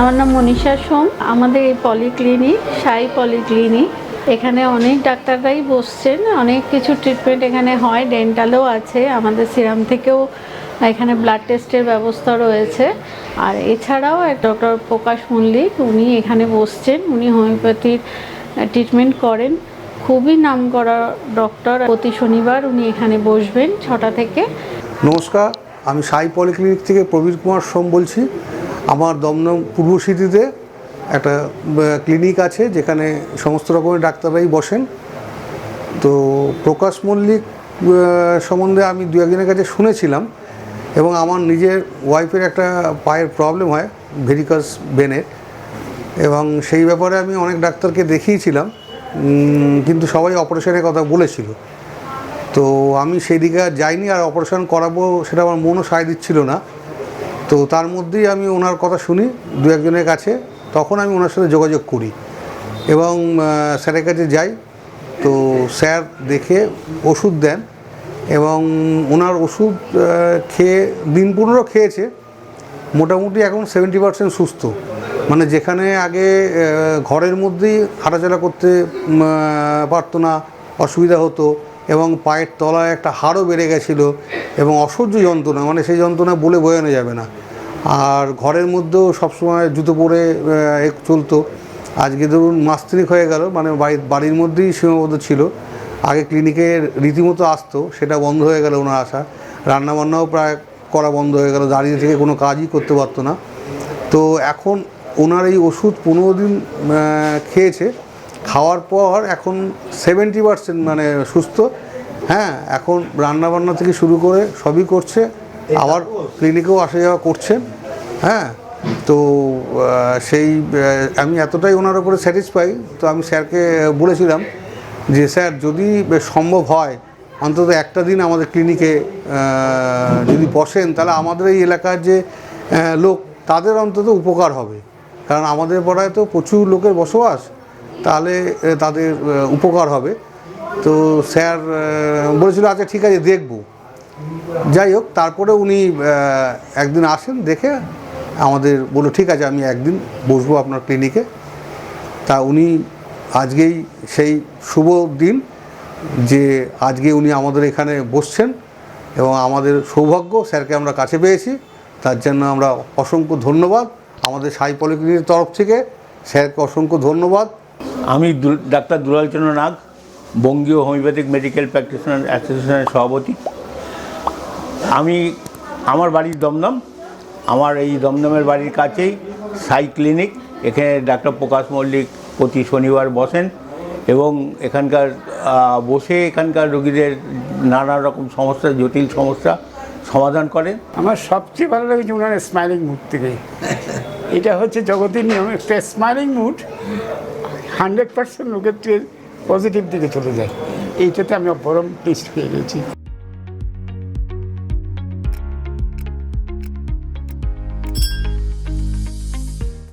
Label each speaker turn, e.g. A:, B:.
A: আমার নাম মনীষা সোম। আমাদের এই পলিক্লিনিক সাই পলিক্লিনিক এখানে অনেক ডাক্তাররাই বসছেন। অনেক কিছু ট্রিটমেন্ট এখানে হয় ডেন্টালও আছে। আমাদের সিরাম থেকেও এখানে ব্লাড টেস্টের ব্যবস্থা রয়েছে। আর এছাড়াও এক ডক্টর প্রকাশ মল্লিক, উনি এখানে বসছেন। উনি হোমিওপ্যাথির ট্রিটমেন্ট করেন। খুবই নামকরা ডক্টর প্রতি শনিবার উনি এখানে বসবেন ছটা থেকে।
B: নমস্কার, আমি সাই পলিক্লিনিক থেকে প্রবীর কুমার সোম বলছি। আমার দমদম পূর্ব সিটিতে একটা ক্লিনিক আছে যেখানে সমস্ত রকমের ডাক্তাররাই বসেন। তো প্রকাশ মল্লিক সম্বন্ধে আমি দু একজনের কাছে শুনেছিলাম এবং আমার নিজের ওয়াইফের একটা পায়ের প্রবলেম হয় ভেরিকাস বেনের এবং সেই ব্যাপারে আমি অনেক ডাক্তারকে দেখিয়েছিলাম কিন্তু সবাই অপারেশনের কথা বলেছিল। তো আমি সেই দিকে আর যাইনি, আর অপারেশন করাবো সেটা আমার মনও সায় দিচ্ছিল না। তো তার মধ্যেই আমি ওনার কথা শুনি দু একজনের কাছে, তখন আমি ওনার সাথে যোগাযোগ করি। এবং স্যারের কাছে যাই, তো স্যার দেখে ওষুধ দেন এবং ওনার ওষুধ খেয়ে দিন পনেরো খেয়েছে। মোটামুটি এখন সেভেন্টি পার্সেন্ট সুস্থ। মানে যেখানে আগে ঘরের মধ্যেই হাঁটাচলা করতে পারতো না, অসুবিধা হতো এবং পায়ের তলায় একটা হাড়ও বেড়ে গেছিল এবং অসহ্য যন্ত্রণা মানে সেই যন্ত্রণা বলে বোঝানো যাবে না। আর ঘরের মধ্যেও সবসময় জুতো পরে চলতো। আজকে ধরুন মাস হয়ে গেল মানে বাড়ির বাড়ির মধ্যেই সীমাবদ্ধ ছিল। আগে ক্লিনিকে রীতিমতো আসতো, সেটা বন্ধ হয়ে গেল ওনার আসা রান্নাবান্নাও প্রায় করা বন্ধ হয়ে গেল, দাঁড়িয়ে থেকে কোনো কাজই করতে পারতো না। তো এখন ওনার এই ওষুধ পনেরো দিন খেয়েছে। খাওয়ার পর এখন সেভেন্টি পার্সেন্ট মানে সুস্থ। হ্যাঁ এখন রান্নাবান্না থেকে শুরু করে সবই করছে। আবার ক্লিনিকেও আসা যাওয়া করছেন হ্যাঁ তো সেই আমি এতটাই ওনার উপরে স্যাটিসফাই তো আমি স্যারকে বলেছিলাম যে স্যার যদি সম্ভব হয় অন্তত একটা দিন আমাদের ক্লিনিকে যদি বসেন তাহলে আমাদের এই এলাকার যে লোক তাদের অন্তত উপকার হবে। কারণ আমাদের পাড়ায় তো প্রচুর লোকের বসবাস। তাহলে তাদের উপকার হবে। তো স্যার বলেছিল আচ্ছা ঠিক আছে, দেখব। যাই হোক, তারপরে উনি একদিন আসেন, দেখে আমাদের বলল, ঠিক আছে, আমি একদিন বসবো আপনার ক্লিনিকে। তা উনি আজকেই সেই শুভ দিন, যে আজকে উনি আমাদের এখানে বসছেন এবং আমাদের সৌভাগ্য, স্যারকে আমরা কাছে পেয়েছি। তার জন্য আমরা অসংখ্য ধন্যবাদ। আমাদের সাই পলিক্লিনিকের তরফ থেকে স্যারকে অসংখ্য ধন্যবাদ।
C: আমি ডাক্তার দুলালচন্দ্র নাগ, বঙ্গীয় হোমিওপ্যাথিক মেডিকেল প্র্যাকটিশনার অ্যাসোসিয়েশনের সভাপতি। আমি, আমার বাড়ি দমদম। আমার এই দমদমের বাড়ির কাছেই সাই ক্লিনিক। এখানে ডাক্তার প্রকাশ মল্লিক প্রতি শনিবার বসেন এবং এখানকার বসে এখানকার রোগীদের নানা রকম সমস্যা, জটিল সমস্যা সমাধান করেন।
D: আমার সবচেয়ে ভালো লেগেছে ওনার স্মাইলিং মুড থেকে। এটা হচ্ছে জগতের নিয়ম একটা স্মাইলিং মুড হান্ড্রেড পার্সেন্ট লোকের পজিটিভ দিকে চলে যায়। এইটাতে আমি অপরম টেস্ট পেয়ে গেছি।